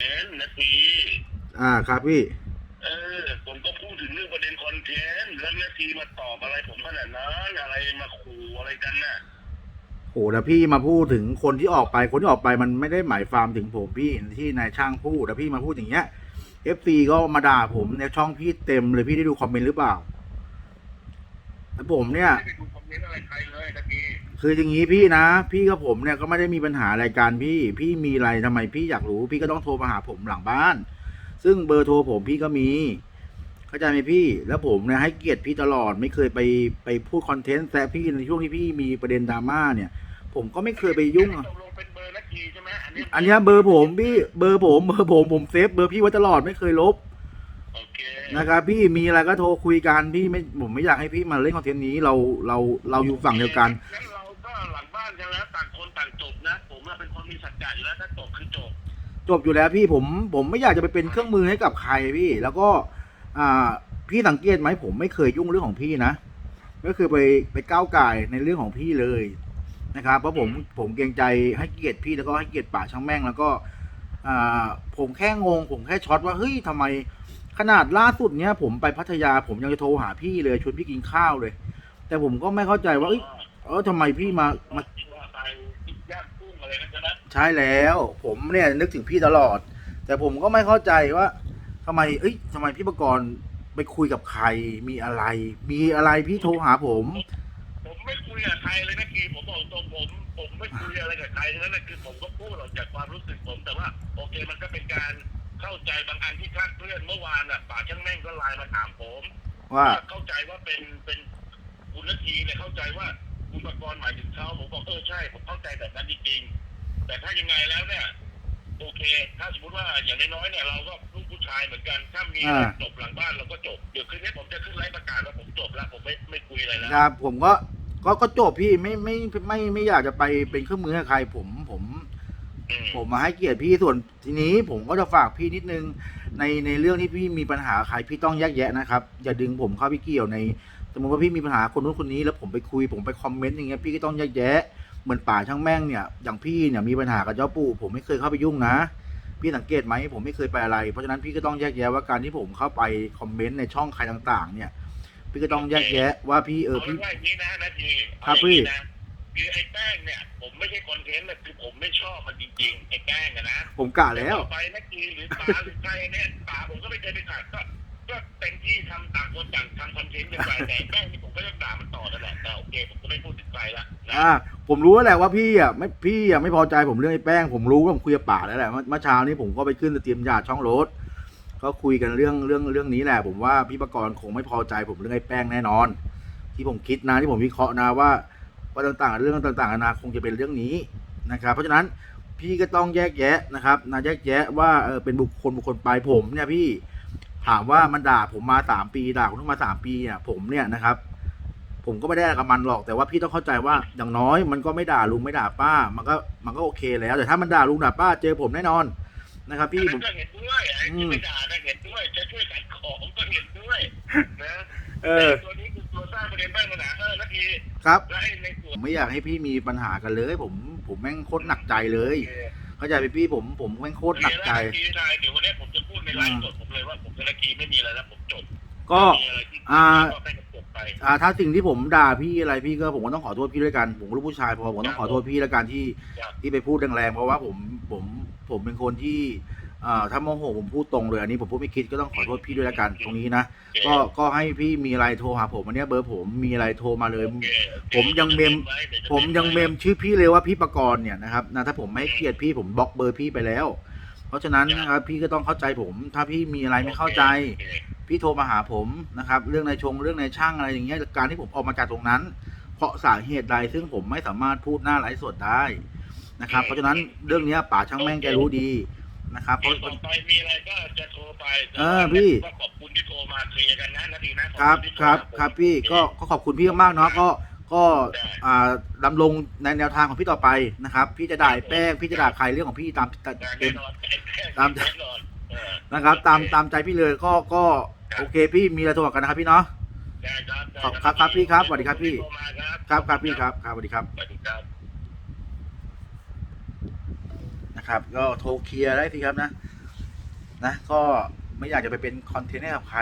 เทนต์นะทีอ่าครับพี่ เออ ผมก็พูดถึงเรื่องประเด็นคอนเทนต์แล้วนาทีมาตอบอะไรผมขนาดนั้นอะไรมาขู่อะไรกันน่ะโหแต่พี่มาพูดถึงคนที่ออกไปคนที่ออกไปมันไม่ได้หมายความถึงผมพี่ที่นายช่างพูดแต่พี่มาพูดอย่างเงี้ย FC ก็มาด่าผมในช่องพี่เต็มเลยพี่ได้ดูคอมเมนต์หรือเปล่าแล้วผมเนี่ย ไม่ได้ดูคอมเมนต์อะไรใครเลยนาที คืออย่างนี้พี่นะ พี่กับผมเนี่ยก็ไม่ได้มีปัญหาอะไรกันพี่ พี่มีอะไรทำไมพี่อยากรู้ พี่ก็ต้องโทรมาหาผมหลังบ้าน ซึ่งเบอร์โทรผมพี่ก็มี เข้าใจไหมพี่ แล้วผมเนี่ยให้เกียรติพี่ตลอด ไม่เคยไปไปพูดคอนเทนต์แซะพี่ในช่วงที่พี่มีประเด็นดราม่าเนี่ย ผมก็ไม่เคยไปยุ่งอะตกลงเป็นเบอร์นาทีใช่ไหมอันนี้อันเนี้ยเบอร์ผมพี่ เบอร์ผมเบอร์ผมผมเซฟเบอร์พี่ไว้ตลอดไม่เคยลบโอเคนะครับพี่มีอะไรก็โทรคุยกันพี่ไม่ผมไม่อยากให้พี่มาเล่นคอนเทนต์นี้เราเราเราอยู่ฝั่งเดียวกันงั้นเราก็ หลังบ้านกันแล้วต่างคนต่างจบนะ ผมอะเป็นคนมีสัจจะอยู่แล้วถ้าจบคือจบ จบอยู่แล้วพี่ผมผมไม่อยากจะไปเป็นเครื่องมือให้กับใครพี่ แล้วก็อ่าพี่สังเกตไหมผมไม่เคยยุ่งเรื่องของพี่นะก็คือไปไปก้าวไก่ายในเรื่องของพี่เลยนะครับเพราะผมผมเกรงใจให้เกียรติพี่แล้วก็ให้เกียรติป่าช่างแม่งแล้วก็อ่าผมแค่งงผมแค่ช็อตว่าเฮ้ยทำไมขนาดล่าสุดเนี้ยผมไปพัทยาผมยังจะโทรหาพี่เลยชวนพี่กินข้าวเลย แต่ผมก็ไม่เข้าใจว่าเอ้ย เออทำไมพี่มามาว่าไปย่างกุ้งอะไรนั่นใช่ไหมใช่แล้ว ผมเนี่ยนึกถึงพี่ตลอด แต่ผมก็ไม่เข้าใจว่าทำไม เอ้ยทำไมพี่ประกรณ์ไปคุยกับใครมีอะไร มีอะไรพี่โทรหาผม ผมไม่คุยกับใครเลยนะกีผมบอกตรงผมผมไม่คุยอะไรกับใครทั้งนั้นนะคือผมก็พูดออกจากความรู้สึกผมแต่ว่าโอเคมันก็เป็นการเข้าใจบางอันที่คลาดเคลื่อนเมื่อวานอะป่าช่างแม่งก็ไลน์มาถามผม ว่าเข้าใจว่าเป็นเป็นคุณนาทีเนี่ยเข้าใจว่า คุณประกรณ์หมายถึงเขาผมบอกเออใช่ผมเข้าใจแบบนั้นจริงๆแต่ถ้ายังไงแล้วเนี่ยโอเค ถ้าสมมติว่าอย่างน้อยๆเนี่ยเราก็ลูกผู้ชายเหมือนกัน ถ้ามีอะไรอ่า จบหลังบ้านเราก็จบเดี๋ยวคืนนี้ผมจะขึ้นไลฟ์ประกาศว่าผมจบแล้วผมไม่ไม่คุยอะไรแล้ว ครับผมก็ก็ก็จบพี่ไม่ไม่ไม่ไม่อยากจะไปเป็นเครื่องมือให้ใครผมผม อืมผมมาให้เกียรติพี่ส่วนทีนี้ผมก็จะฝากพี่นิดนึง ในในเรื่องที่พี่มีปัญหาใครพี่ต้องแยกแยะนะครับ อย่าดึงผมเข้าไปเกี่ยวในสมมติว่าพี่มีปัญหาคนนู้นคนนี้แล้วผมไปคุยผมไปคอมเมนต์อย่างเงี้ยพี่ก็ต้องแยกแยะ เหมือนป่าช่างแม่งเนี่ยอย่างพี่เนี่ยมีปัญหากับเจ้าปู่ผมไม่เคยเข้าไปยุ่งนะ พี่สังเกตไหมผมไม่เคยไปอะไร เพราะฉะนั้นพี่ก็ต้องแยกแยะว่าการที่ผมเข้าไปคอมเมนต์ในช่องใครต่าง ๆ เนี่ย พี่ก็ต้องแยกแยะว่าพี่เออเอาพี่ไว้ว่าอย่างนี้นะนาทีครับเอาอย่างนี้พี่นะ คือไอ้แป้งเนี่ย ผมไม่ใช่คอนเทนต์นะคือผมไม่ชอบมันจริงๆไอ้แป้งอะนะผมกะแล้ว ต่อไปนักกีหรือป๋าหรือใครเนี่ยป๋าผมก็ไม่เคยไปขัดก็ก็เต็มที่ทำต่างคนต่างทำคอนเทนต์กันไปแต่ไอ้แป้งนี่ผมก็ยังด่ามันต่อนั่นแหละแต่โอเคผมก็ไม่พูดถึงใครละนะอ่า ผมรู้แล้วแหละว่าพี่อะไม่พี่อะไม่พอใจผมเรื่องไอ้แป้ง ผมรู้ว่าผมคุยกับป่าแล้วแหละเมื่อเมื่อเช้านี้ผมก็ไปขึ้นสตรีมยาช่องรถก็คุยกันเรื่องเรื่องเรื่องนี้แหละ ผมว่าพี่ประกรณ์คงไม่พอใจผมเรื่องไอ้แป้งแน่นอน ที่ผมคิดนะที่ผมวิเคราะห์นะว่า ว่าต่างๆ เรื่องต่างๆนานาคงจะเป็นเรื่องนี้นะครับ เพราะฉะนั้นพี่ก็ต้องแยกแยะนะครับนะแยกแยะว่าเออเป็นบุคคลบุคคลไปผมเนี่ยพี่ถามว่ามันด่าผมมาสามปีด่าผมมาสามปีเนี่ยผมเนี่ยนะครับ ผมก็ไม่ได้อะไรกับมันหรอกแต่ว่าพี่ต้องเข้าใจว่าอย่างน้อยมันก็ไม่ด่าลุงไม่ด่าป้า มันก็มันก็โอเคแล้ว แต่ถ้ามันด่าลุงด่าป้าเจอผมแน่นอนนะครับพี่อันผนั้มนก็เห็นด้วยไอ้ที่ไม่ด่านะเห็นด้วยจะช่วยขายของก็เห็นด้วยนะเออแต่ตัวนี้คือตัวสร้างประเด็นแป้งปัญหาเออนาทีครับแล้วไอ้ในส่ ผวนมไม่อยากให้พี่มีปัญหากันเลย ผมผมแม่งโคตรหนักใจเลย เข้าใจไหมพี่ผมผมแม่งโคตรหนักใจนาทีชายเดี๋ยววันนี้ผมจะพูดในไลฟ์สดผมเลยว่าผมกับนาทีไม่มีอะไรแล้วผมจบก็มีอะไรที่อ่าก็ให้มันจบไปอ่าถ้าสิ่งที่ผมด่าพี่อะไรพี่ก็ผมก็ต้องขอโทษพี่ด้วยกัน ผมก็ลูกผู้ชายพอผมต้องขอโทษพี่แล้วกันที่ครับที่ไปพูดแรงๆเพราะว่าผมผมผมเป็นคนที่ อ่าถ้าโมโหผมพูดตรงเลยอันนี้ผมพูดไม่คิดก็ต้องขอโทษพี่ด้วยแล้วกันตรงนี้นะก็ก็ให้พี่มีอะไรโทรหาผมอันเนี้ยเบอร์ผมมีอะไรโทรมาเลยโอเคผมยังเมมไว้ดี๋ยวจะผมยังเมมชื่อพี่เลยว่าพี่ประกรณ์เนี่ยนะครับนะถ้าผมไม่ให้เกียรติพี่ผมบล็อกเบอร์พี่ไปแล้ว เพราะฉะนั้นนะครับพี่ก็ต้องเข้าใจผม ถ้าพี่มีอะไรไม่เข้าใจโอเคพี่โทรมาหาผมนะครับเรื่องในชงเรื่องในช่างอะไรอย่างเงี้ยการที่ผมออกมาจากตรงนั้น เพราะสาเหตุใดซึ่งผมไม่สามารถพูดหน้าไลฟ์สดได้นะครับเพราะฉะนั้นเรื่องเนี้ยป่าช่างแม่งแกรู้ดี นะครับเพเดี๋ยราะวต่อไปมีอะไรก็จะโทรไปเออพี่ ก็ขอบคุณที่โทรมาเคลียร์กันนะนาทีนะขอครับณที่โทครับมาครับพี่ก็ก็ขอบคุณพี่มากๆเนาะก็ก็อ่าดำรงในแนวทางของพี่ต่อไปนะครับ พี่จะด่าไอ้แป้งพี่จะด่าใครเรื่องของพี่ตามตามได้เต็แน่มนอนตามแน่นอนเออนะครับ ตามตามใจพี่เลยก็ก็โอเค พี่มีอะไรโทรบอกกันนะครับพี่เนาะได้ครับได้ครับครับครับพี่ครับสวัสดีครับพี่โทมาครับครับครับพี่ครับครับสวัสดีครับ สวัสดีครับ นะครับ ก็โทรเคลียร์ได้สิครับนะนะก็ไม่อยากจะไปเป็นคอนเทนต์ให้กับใคร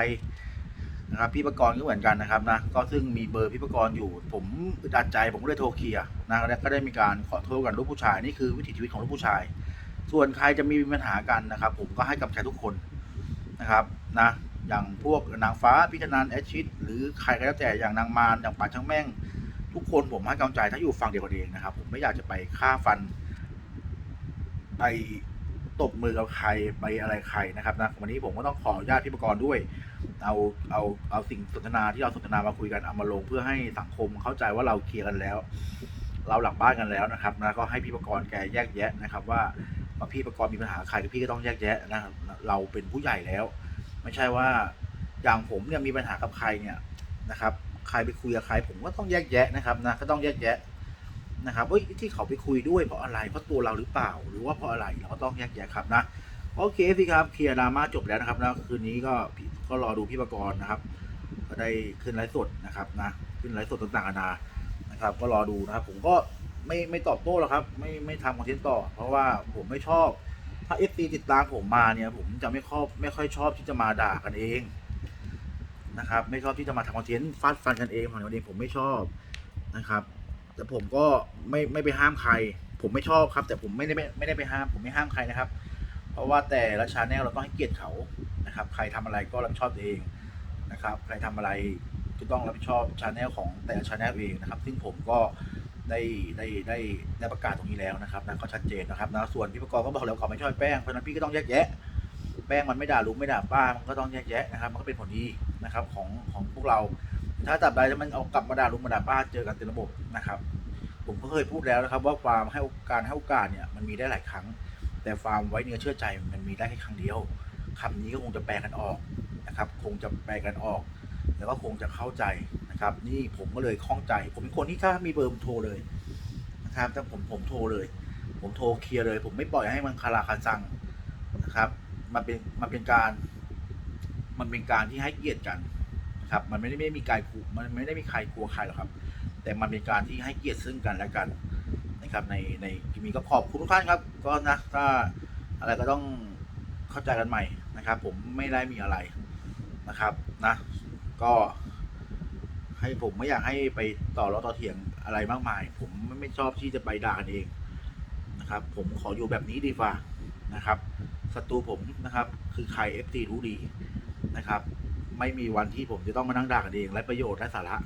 นะครับพี่ประกรณ์ก็เหมือนกันนะครับนะก็ซึ่งมีเบอร์พี่ประกรณ์อยู่ ผมอึดอัดใจผมก็เลยโทรเคลียร์นะแล้วก็ได้มีการขอโทษกันลูกผู้ชายนี่คือวิถีชีวิตของลูกผู้ชาย ส่วนใครจะมีปัญหากันนะครับ ผมก็ให้กำลังใจทุกคนนะครับนะอย่างพวกนางฟ้าพิธนันแอชชิดหรือใครก็แล้วแต่อย่างนางมารอย่างป่าช่างแม่ง ทุกคนผมให้กำลังใจถ้าอยู่ฝั่งเดียวกันเองนะครับ ผมไม่อยากจะไปฆ่าฟัน ไปตบมือกับใครไปอะไรใครนะครับนะวันนี้ผมก็ต้องขออนุญาตพี่ประกรณ์ด้วย เอาเอาเอาสิ่งสนทนาที่เราสนทนามาคุยกันเอามาลงเพื่อให้สังคมเข้าใจว่าเราเคลียร์กันแล้ว เราหลังบ้านกันแล้วนะครับนะก็ให้พี่ประกรณ์แกแยกแยะนะครับ ว่าว่าพี่ประกรณ์มีปัญหาใครพี่ก็ต้องแยกแยะนะครับเราเป็นผู้ใหญ่แล้ว ไม่ใช่ว่าอย่างผมเนี่ยมีปัญหากับใครเนี่ยนะครับ ใครไปคุยกับใครผมก็ต้องแยกแยะนะครับนะก็ต้องแยกแยะ นะครับเอ้ยที่เขาไปคุยด้วยเพราะอะไรเพราะตัวเราหรือเปล่า หรือว่าเพราะอะไรเราก็ต้องแยกแยะครับนะโอเคสิครับเคลียร์ดราม่าจบแล้วนะครับแล้วคืนนี้ก็ก็รอดูพี่ประกรณ์นะครับ ก็ได้ขึ้นไลฟ์สดนะครับนะขึ้นไลฟ์สดต่างๆนานานะครับ ก็รอดูนะครับ ผมก็ไม่ไม่ตอบโต้หรอกครับ ไม่ไม่ทำคอนเทนต์ต่อ เพราะว่าผมไม่ชอบถ้าเอฟซีติดตามผมมาเนี่ย ผมจะไม่ชอบไม่ค่อยชอบที่จะมาด่ากันเองนะครับ ไม่ชอบที่จะมาทำคอนเทนต์ฟาดฟันกันเองของกันเองผมไม่ชอบนะครับ แต่ผมก็ไม่ไม่ไปห้ามใคร ผมไม่ชอบครับ แต่ผมไม่ได้ไม่ไม่ได้ไปห้าม ผมไม่ห้ามใครนะครับ เพราะว่าแต่ละชาแนลเราต้องให้เกียรติเขานะครับ ใครทำอะไรก็รับผิดชอบเองนะครับ ใครทำอะไรก็ต้องรับผิดชอบชาแนลของแต่ละชาแนลเองนะครับ ซึ่งผมก็ได้ได้ได้ได้ประกาศตรงนี้แล้วนะครับนะก็ชัดเจนนะครับนะส่วนพี่ประกอบก็บอกแล้วเขาไม่ชอบแป้งเพราะฉะนั้นพี่ก็ต้องแยกแยะ แป้งมันไม่ด่าลุงไม่ด่าป้ามันก็ต้องแยกแยะนะครับ มันก็เป็นผลดีนะครับของของพวกเรา ถ้าตับใดถ้ามันเอากลับมาด่าลุงมาด่าป้าเจอกันเต็มระบบนะครับ ผมก็เคยพูดแล้วนะครับ ว่าความให้โอกาสให้โอกาสเนี่ยมันมีได้หลายครั้ง แต่ความไว้เนื้อเชื่อใจมันมีได้แค่ครั้งเดียวคำนี้ก็คงจะแปลกันออกนะครับ คงจะแปลกันออก แล้วก็คงจะเข้าใจนะครับ นี่ผมก็เลยคล่องใจ ผมเป็นคนที่ถ้ามีเบอร์ผมโทรเลยนะครับแต่ผมผมโทรเลย ผมโทรเคลียร์เลย ผมไม่ปล่อยให้มันคาราคาซังนะครับ มันเป็นมันเป็นการ มันเป็นการที่ให้เกียรติกัน ครับมันไม่ได้ไม่มีการขู่มันไม่ได้มีใครกลัวใครหรอกครับ แต่มันเป็นการที่ให้เกียรติซึ่งกันและกันนะครับ ในในที่มีก็ขอบคุณทุกท่านครับ ก็นะถ้าอะไรก็ต้องเข้าใจกันใหม่นะครับ ผมไม่ได้มีอะไรนะครับนะ ก็ให้ผมไม่อยากให้ไปต่อล้อต่อเถียงอะไรมากมาย ผมไม่ไม่ชอบที่จะไปด่ากันเองนะครับ ผมขออยู่แบบนี้ดีกว่านะครับศัตรูผมนะครับ คือใครเอฟซีรู้ดีนะครับ ไม่มีวันที่ผมจะต้องมานั่งด่ากันเองและประโยชน์และสาระ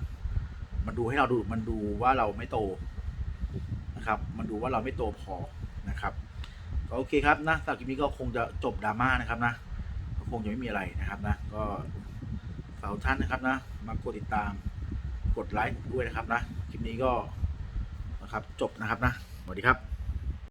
มันดูให้เราดูมันดูว่าเราไม่โตนะครับ มันดูว่าเราไม่โตพอนะครับก็โอเคครับนะสำหรับคลิปนี้ก็คงจะจบดราม่านะครับนะก็คงจะไม่มีอะไรนะครับนะ ก็ฝากท่านนะครับนะ มากดติดตามกดไลค์ด้วยนะครับนะ คลิปนี้ก็นะครับจบนะครับนะสวัสดีครับ